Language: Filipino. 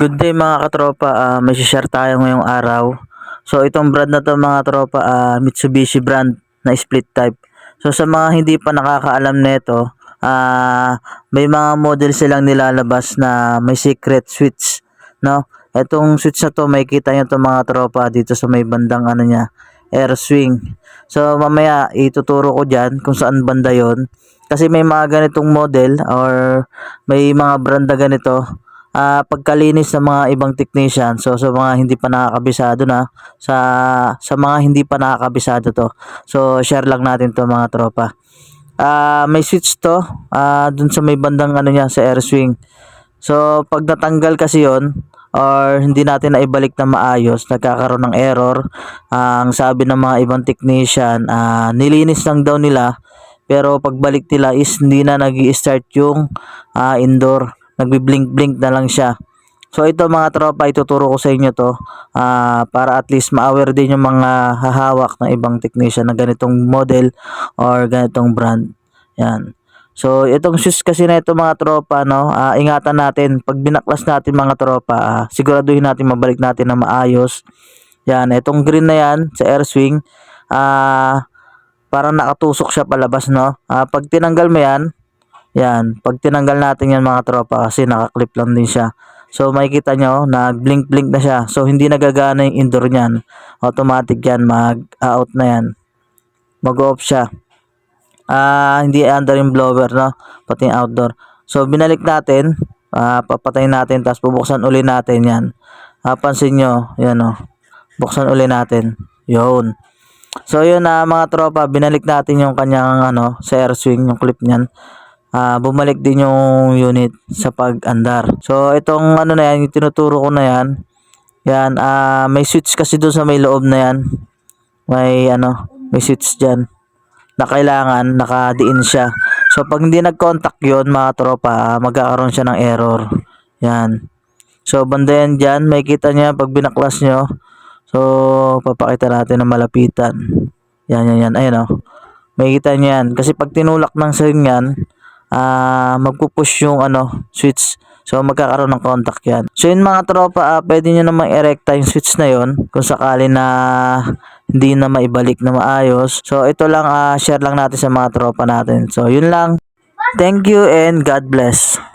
Good day mga katropa, Ah, may share tayo ngayong araw. So itong brand na to mga tropa, ah, Mitsubishi brand na split type. So sa mga hindi pa nakakaalam nito, ah, may mga model silang nilalabas na may secret switch, no? Etong switch na to, may kita nyo to mga tropa dito sa may bandang ano niya, air swing. So mamaya ituturo ko diyan kung saan banda 'yon. Kasi may mga ganitong model or may mga brand na ganito ah pagkalinis ng mga ibang technician. So sa mga hindi pa nakakabisado na sa sa mga hindi pa nakakabisado to. So share lang natin to mga tropa. Ah may switch to ah dun sa may bandang ano niya sa air swing. So pag natanggal kasi 'yon or hindi natin na ibalik na maayos, nagkakaroon ng error. Ah, ang sabi ng mga ibang technician, ah nilinis lang daw nila pero pagbalik nila is hindi na nag start yung ah, indoor nagbi-blink-blink na lang siya. So ito mga tropa, ituturo ko sa inyo to ah, para at least ma-aware din yung mga hahawak ng ibang technician na ganitong model or ganitong brand. Yan. So itong shoes kasi na ito mga tropa no, ah, ingatan natin pag binaklas natin mga tropa, ah, siguraduhin natin mabalik natin na maayos. Yan, itong green na yan sa air swing, ah parang nakatusok siya palabas no. Ah, pag tinanggal mo yan, yan, pag tinanggal natin yan mga tropa kasi nakaklip lang din siya. So makikita nyo, nag-blink-blink na siya. So hindi nagagana yung indoor niyan. Automatic yan, mag-out na yan. Mag-off siya. Ah, hindi under yung blower, no? Pati yung outdoor. So binalik natin, ah, papatayin natin, tapos bubuksan uli natin yan. Ah, pansin nyo, yan o. Buksan uli natin. Yun. So yun na mga tropa, binalik natin yung kanyang ano, sa air swing, yung clip niyan ah bumalik din yung unit sa pag-andar. So itong ano na yan, yung tinuturo ko na yan, yan, ah may switch kasi doon sa may loob na yan. May ano, may switch dyan na kailangan nakadiin siya. So pag hindi nag-contact yun mga tropa, ah, magkakaroon siya ng error. Yan. So banda yan dyan, may kita niya pag binaklas nyo. So papakita natin na malapitan. Yan, yan, yan. Ayun o. May kita niya yan. Kasi pag tinulak ng string yan, ah magpupush yung ano, switch. So magkakaroon ng contact yan. So yun mga tropa, ah, pwede nyo namang erekta yung switch na yon kung sakali na hindi na maibalik na maayos. So ito lang, ah, share lang natin sa mga tropa natin. So yun lang. Thank you and God bless.